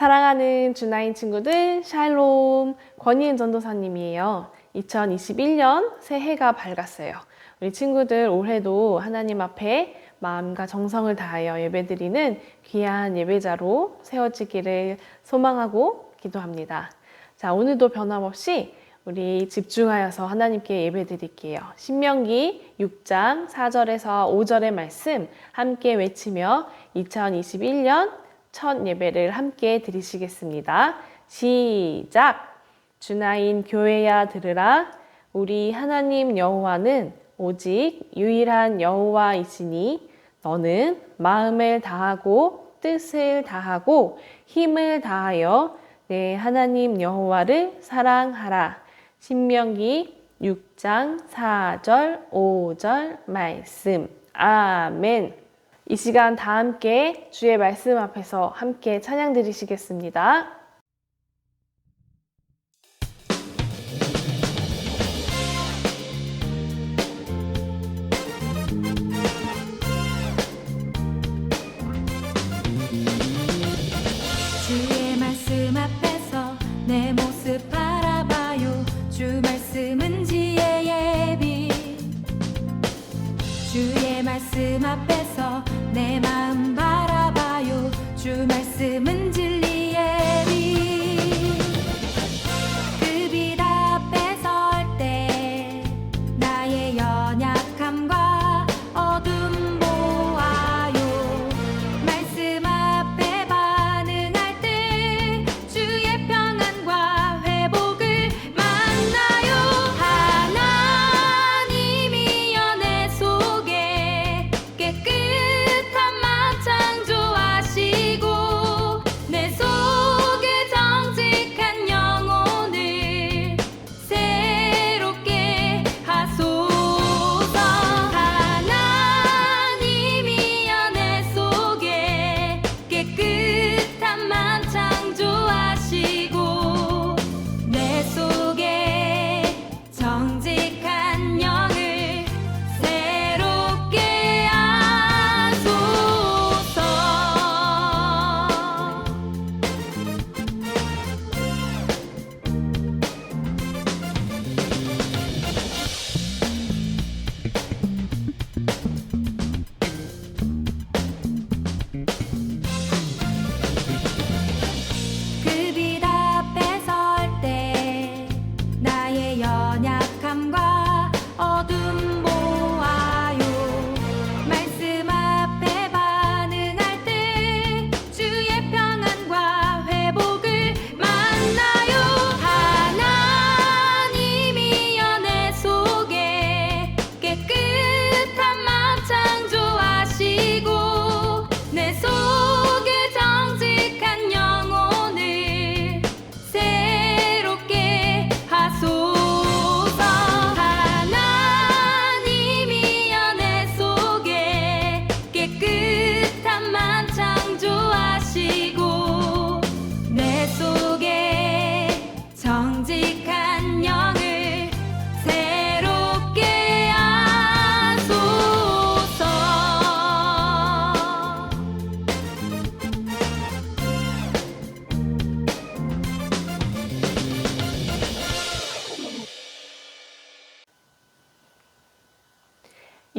사랑하는 주나인 친구들, 샬롬, 권희은 전도사님이에요. 2021년 새해가 밝았어요. 우리 친구들 올해도 하나님 앞에 마음과 정성을 다하여 예배드리는 귀한 예배자로 세워지기를 소망하고 기도합니다. 자, 오늘도 변함없이 우리 집중하여서 하나님께 예배 드릴게요. 신명기 6장 4절에서 5절의 말씀 함께 외치며 2021년 첫 예배를 함께 드리시겠습니다. 시작! 주나인 교회야 들으라. 우리 하나님 여호와는 오직 유일한 여호와이시니 너는 마음을 다하고 뜻을 다하고 힘을 다하여 내 하나님 여호와를 사랑하라. 신명기 6장 4절 5절 말씀. 아멘. 이 시간 다 함께 주의 말씀 앞에서 함께 찬양 드리시겠습니다. 말씀 앞에서 내 마음 바라봐요. 주 말씀은 진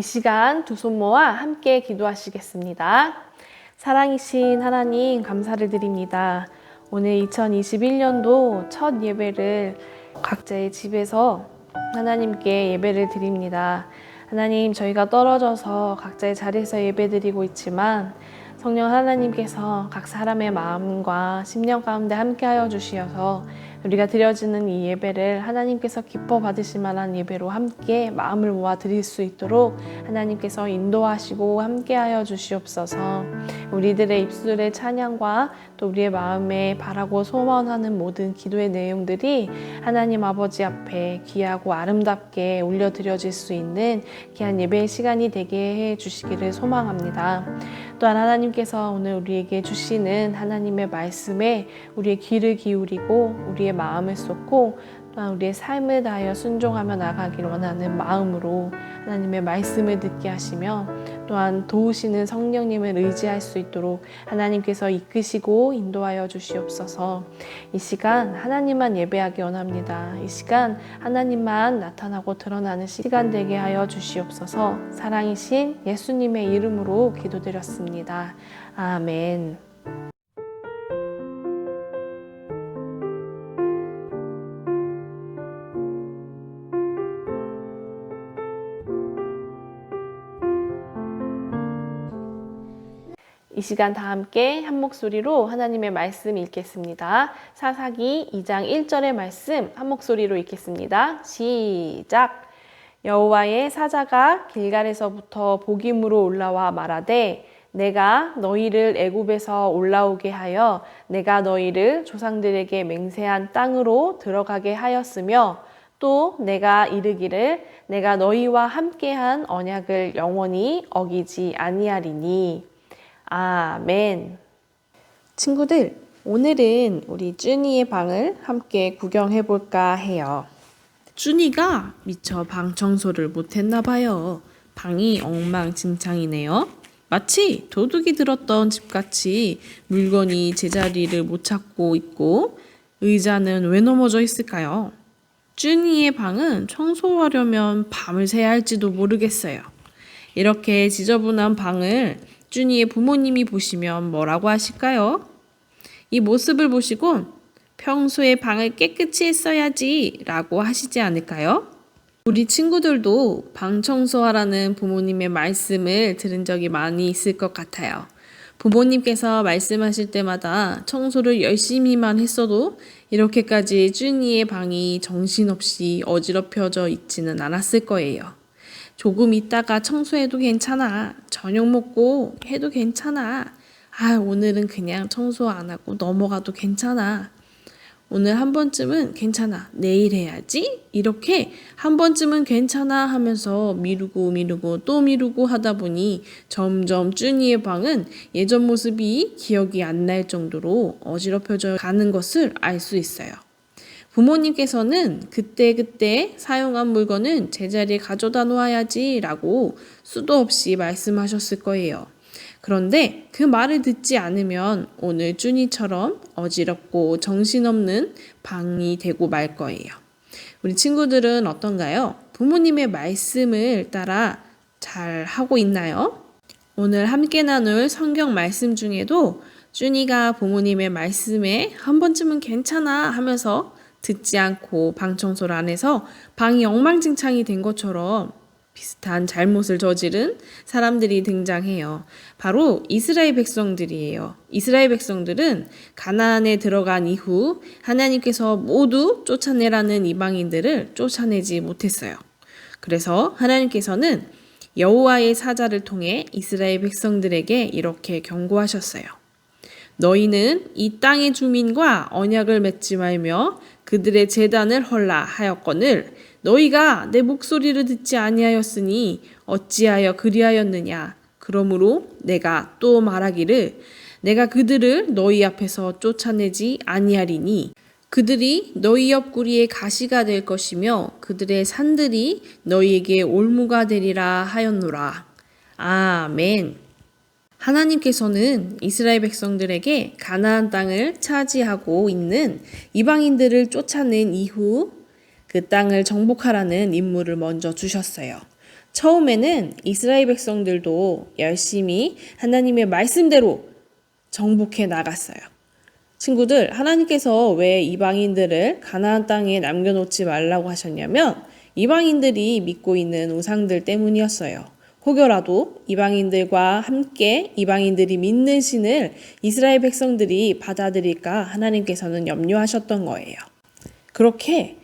이 시간 두 손 모아 함께 기도하시겠습니다. 사랑이신 하나님 감사를 드립니다. 오늘 2021년도 첫 예배를 각자의 집에서 하나님께 예배를 드립니다. 하나님 저희가 떨어져서 각자의 자리에서 예배드리고 있지만 성령 하나님께서 각 사람의 마음과 심령 가운데 함께하여 주시어서 우리가 드려지는 이 예배를 하나님께서 기뻐 받으실 만한 예배로 함께 마음을 모아 드릴 수 있도록 하나님께서 인도하시고 함께하여 주시옵소서. 우리들의 입술의 찬양과 또 우리의 마음에 바라고 소원하는 모든 기도의 내용들이 하나님 아버지 앞에 귀하고 아름답게 올려드려질 수 있는 귀한 예배의 시간이 되게 해 주시기를 소망합니다. 또한 하나님께서 오늘 우리에게 주시는 하나님의 말씀에 우리의 귀를 기울이고 우리의 마음을 쏟고 우리의 삶을 다하여 순종하며 나가기를 원하는 마음으로 하나님의 말씀을 듣게 하시며 또한 도우시는 성령님을 의지할 수 있도록 하나님께서 이끄시고 인도하여 주시옵소서. 이 시간 하나님만 예배하기 원합니다. 이 시간 하나님만 나타나고 드러나는 시간 되게 하여 주시옵소서. 사랑이신 예수님의 이름으로 기도드렸습니다. 아멘. 이 시간 다 함께 한 목소리로 하나님의 말씀 읽겠습니다. 사사기 2장 1절의 말씀 한 목소리로 읽겠습니다. 시작. 여호와의 사자가 길갈에서부터 복임으로 올라와 말하되 내가 너희를 애굽에서 올라오게 하여 내가 너희를 조상들에게 맹세한 땅으로 들어가게 하였으며 또 내가 이르기를 내가 너희와 함께한 언약을 영원히 어기지 아니하리니 아멘. 친구들, 오늘은 우리 쭈니의 방을 함께 구경해 볼까 해요. 쭈니가 미처 방 청소를 못했나 봐요. 방이 엉망진창이네요. 마치 도둑이 들었던 집같이 물건이 제자리를 못 찾고 있고 의자는 왜 넘어져 있을까요? 쭈니의 방은 청소하려면 밤을 새야 할지도 모르겠어요. 이렇게 지저분한 방을 쭈니의 부모님이 보시면 뭐라고 하실까요? 이 모습을 보시곤 평소에 방을 깨끗이 했어야지 라고 하시지 않을까요? 우리 친구들도 방 청소하라는 부모님의 말씀을 들은 적이 많이 있을 것 같아요. 부모님께서 말씀하실 때마다 청소를 열심히만 했어도 이렇게까지 쭈니의 방이 정신없이 어지럽혀져 있지는 않았을 거예요. 조금 있다가 청소해도 괜찮아. 저녁 먹고 해도 괜찮아. 아, 오늘은 그냥 청소 안 하고 넘어가도 괜찮아. 오늘 한 번쯤은 괜찮아. 내일 해야지. 이렇게 한 번쯤은 괜찮아 하면서 미루고 미루고 또 미루고 하다 보니 점점 쭈니의 방은 예전 모습이 기억이 안 날 정도로 어지럽혀져 가는 것을 알 수 있어요. 부모님께서는 그때그때 사용한 물건은 제자리에 가져다 놓아야지 라고 수도 없이 말씀하셨을 거예요. 그런데 그 말을 듣지 않으면 오늘 쭈니처럼 어지럽고 정신없는 방이 되고 말 거예요. 우리 친구들은 어떤가요? 부모님의 말씀을 따라 잘 하고 있나요? 오늘 함께 나눌 성경 말씀 중에도 쭈니가 부모님의 말씀에 한 번쯤은 괜찮아 하면서 듣지 않고 방 청소를 안 해서 방이 엉망진창이 된 것처럼 비슷한 잘못을 저지른 사람들이 등장해요. 바로 이스라엘 백성들이에요. 이스라엘 백성들은 가나안에 들어간 이후 하나님께서 모두 쫓아내라는 이방인들을 쫓아내지 못했어요. 그래서 하나님께서는 여호와의 사자를 통해 이스라엘 백성들에게 이렇게 경고하셨어요. 너희는 이 땅의 주민과 언약을 맺지 말며 그들의 재단을 헐라 하였거늘 너희가 내 목소리를 듣지 아니하였으니 어찌하여 그리하였느냐? 그러므로 내가 또 말하기를 내가 그들을 너희 앞에서 쫓아내지 아니하리니 그들이 너희 옆구리에 가시가 될 것이며 그들의 산들이 너희에게 올무가 되리라 하였노라. 아멘 하나님께서는 이스라엘 백성들에게 가나안 땅을 차지하고 있는 이방인들을 쫓아낸 이후 그 땅을 정복하라는 임무를 먼저 주셨어요. 처음에는 이스라엘 백성들도 열심히 하나님의 말씀대로 정복해 나갔어요. 친구들, 하나님께서 왜 이방인들을 가나안 땅에 남겨놓지 말라고 하셨냐면 이방인들이 믿고 있는 우상들 때문이었어요. 혹여라도 이방인들과 함께 이방인들이 믿는 신을 이스라엘 백성들이 받아들일까 하나님께서는 염려하셨던 거예요. 그렇게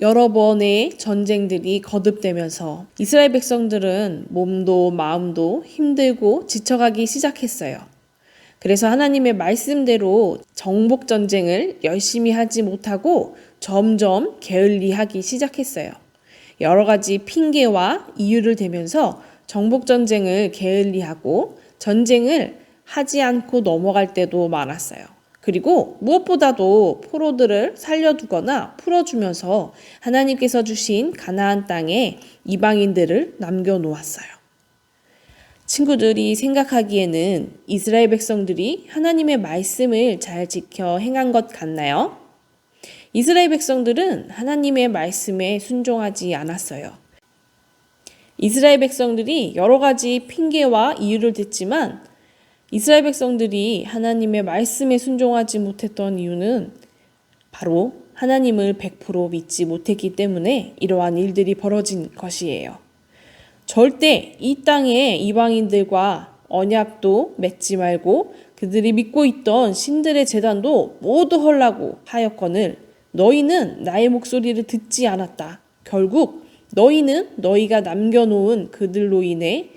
여러 번의 전쟁들이 거듭되면서 이스라엘 백성들은 몸도 마음도 힘들고 지쳐가기 시작했어요. 그래서 하나님의 말씀대로 정복 전쟁을 열심히 하지 못하고 점점 게을리하기 시작했어요. 여러 가지 핑계와 이유를 대면서 정복 전쟁을 게을리하고 전쟁을 하지 않고 넘어갈 때도 많았어요. 그리고 무엇보다도 포로들을 살려두거나 풀어주면서 하나님께서 주신 가나안 땅에 이방인들을 남겨놓았어요. 친구들이 생각하기에는 이스라엘 백성들이 하나님의 말씀을 잘 지켜 행한 것 같나요? 이스라엘 백성들은 하나님의 말씀에 순종하지 않았어요. 이스라엘 백성들이 여러 가지 핑계와 이유를 댔지만 이스라엘 백성들이 하나님의 말씀에 순종하지 못했던 이유는 바로 하나님을 100% 믿지 못했기 때문에 이러한 일들이 벌어진 것이에요. 절대 이 땅의 이방인들과 언약도 맺지 말고 그들이 믿고 있던 신들의 재단도 모두 헐라고 하였거늘 너희는 나의 목소리를 듣지 않았다. 결국 너희는 너희가 남겨놓은 그들로 인해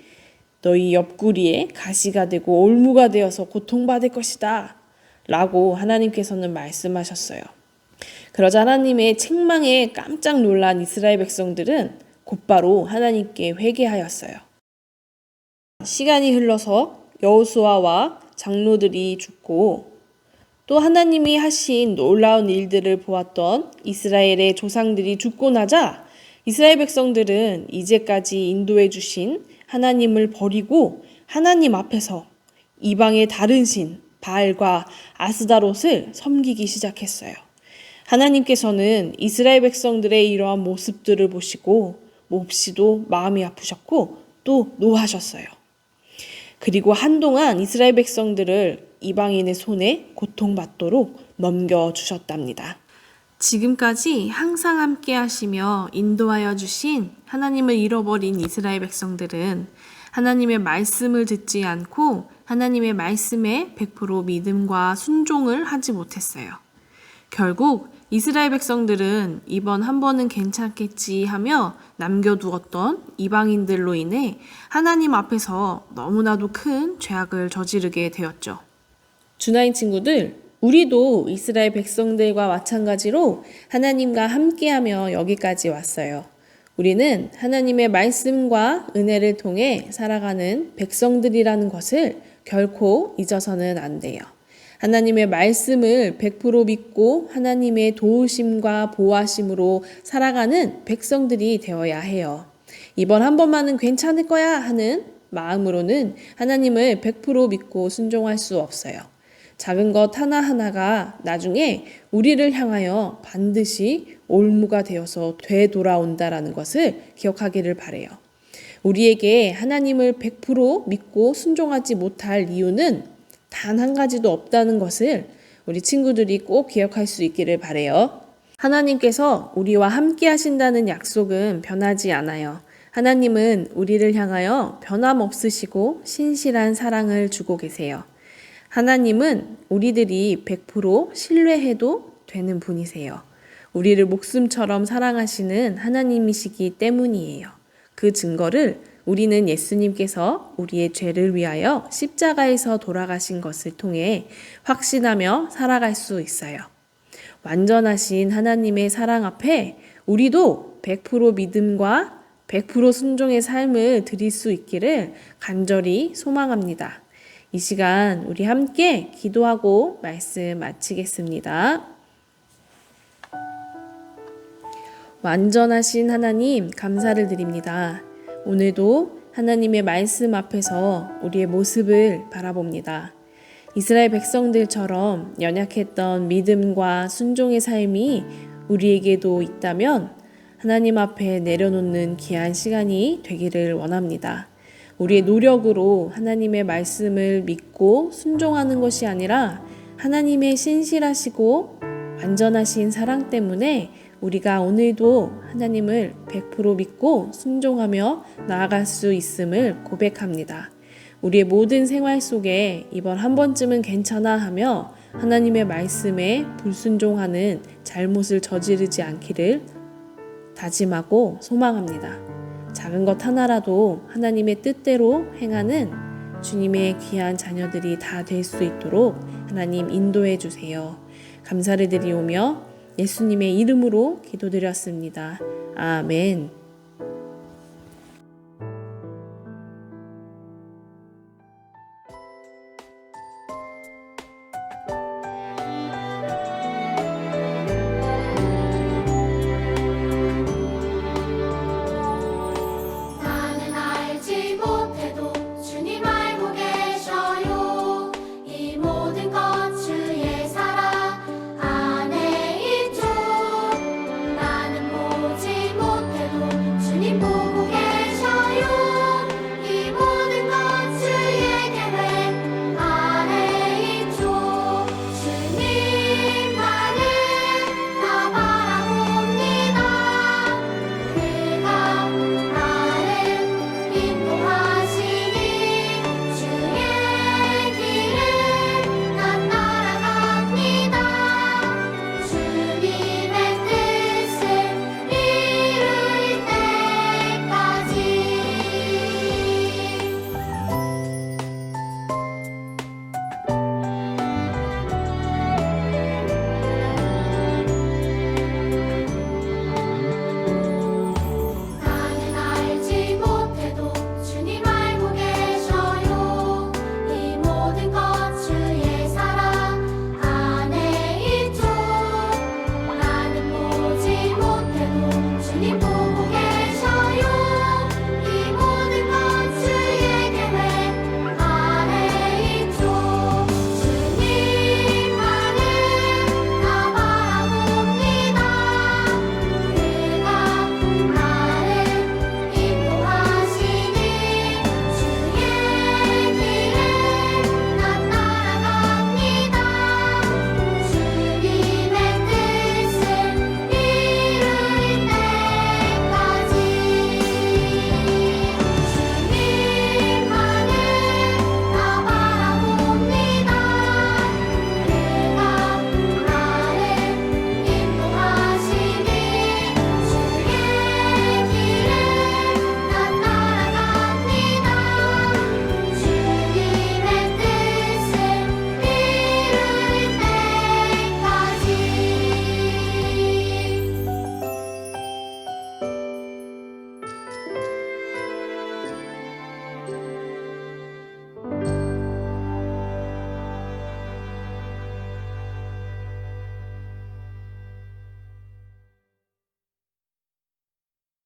너희 옆구리에 가시가 되고 올무가 되어서 고통받을 것이다. 라고 하나님께서는 말씀하셨어요. 그러자 하나님의 책망에 깜짝 놀란 이스라엘 백성들은 곧바로 하나님께 회개하였어요. 시간이 흘러서 여호수아와 장로들이 죽고 또 하나님이 하신 놀라운 일들을 보았던 이스라엘의 조상들이 죽고 나자 이스라엘 백성들은 이제까지 인도해 주신 하나님을 버리고 하나님 앞에서 이방의 다른 신 바알과 아스다롯을 섬기기 시작했어요. 하나님께서는 이스라엘 백성들의 이러한 모습들을 보시고 몹시도 마음이 아프셨고 또 노하셨어요. 그리고 한동안 이스라엘 백성들을 이방인의 손에 고통받도록 넘겨주셨답니다. 지금까지 항상 함께 하시며 인도하여 주신 하나님을 잃어버린 이스라엘 백성들은 하나님의 말씀을 듣지 않고 하나님의 말씀에 100% 믿음과 순종을 하지 못했어요. 결국 이스라엘 백성들은 이번 한 번은 괜찮겠지 하며 남겨두었던 이방인들로 인해 하나님 앞에서 너무나도 큰 죄악을 저지르게 되었죠. 주나인 친구들, 우리도 이스라엘 백성들과 마찬가지로 하나님과 함께하며 여기까지 왔어요. 우리는 하나님의 말씀과 은혜를 통해 살아가는 백성들이라는 것을 결코 잊어서는 안 돼요. 하나님의 말씀을 100% 믿고 하나님의 도우심과 보호하심으로 살아가는 백성들이 되어야 해요. 이번 한 번만은 괜찮을 거야 하는 마음으로는 하나님을 100% 믿고 순종할 수 없어요. 작은 것 하나하나가 나중에 우리를 향하여 반드시 올무가 되어서 되돌아온다라는 것을 기억하기를 바래요. 우리에게 하나님을 100% 믿고 순종하지 못할 이유는 단 한 가지도 없다는 것을 우리 친구들이 꼭 기억할 수 있기를 바래요. 하나님께서 우리와 함께 하신다는 약속은 변하지 않아요. 하나님은 우리를 향하여 변함없으시고 신실한 사랑을 주고 계세요. 하나님은 우리들이 100% 신뢰해도 되는 분이세요. 우리를 목숨처럼 사랑하시는 하나님이시기 때문이에요. 그 증거를 우리는 예수님께서 우리의 죄를 위하여 십자가에서 돌아가신 것을 통해 확신하며 살아갈 수 있어요. 완전하신 하나님의 사랑 앞에 우리도 100% 믿음과 100% 순종의 삶을 드릴 수 있기를 간절히 소망합니다. 이 시간 우리 함께 기도하고 말씀 마치겠습니다. 완전하신 하나님 감사를 드립니다. 오늘도 하나님의 말씀 앞에서 우리의 모습을 바라봅니다. 이스라엘 백성들처럼 연약했던 믿음과 순종의 삶이 우리에게도 있다면 하나님 앞에 내려놓는 귀한 시간이 되기를 원합니다. 우리의 노력으로 하나님의 말씀을 믿고 순종하는 것이 아니라 하나님의 신실하시고 완전하신 사랑 때문에 우리가 오늘도 하나님을 100% 믿고 순종하며 나아갈 수 있음을 고백합니다. 우리의 모든 생활 속에 이번 한 번쯤은 괜찮아 하며 하나님의 말씀에 불순종하는 잘못을 저지르지 않기를 다짐하고 소망합니다. 작은 것 하나라도 하나님의 뜻대로 행하는 주님의 귀한 자녀들이 다 될 수 있도록 하나님 인도해 주세요. 감사를 드리오며 예수님의 이름으로 기도드렸습니다. 아멘.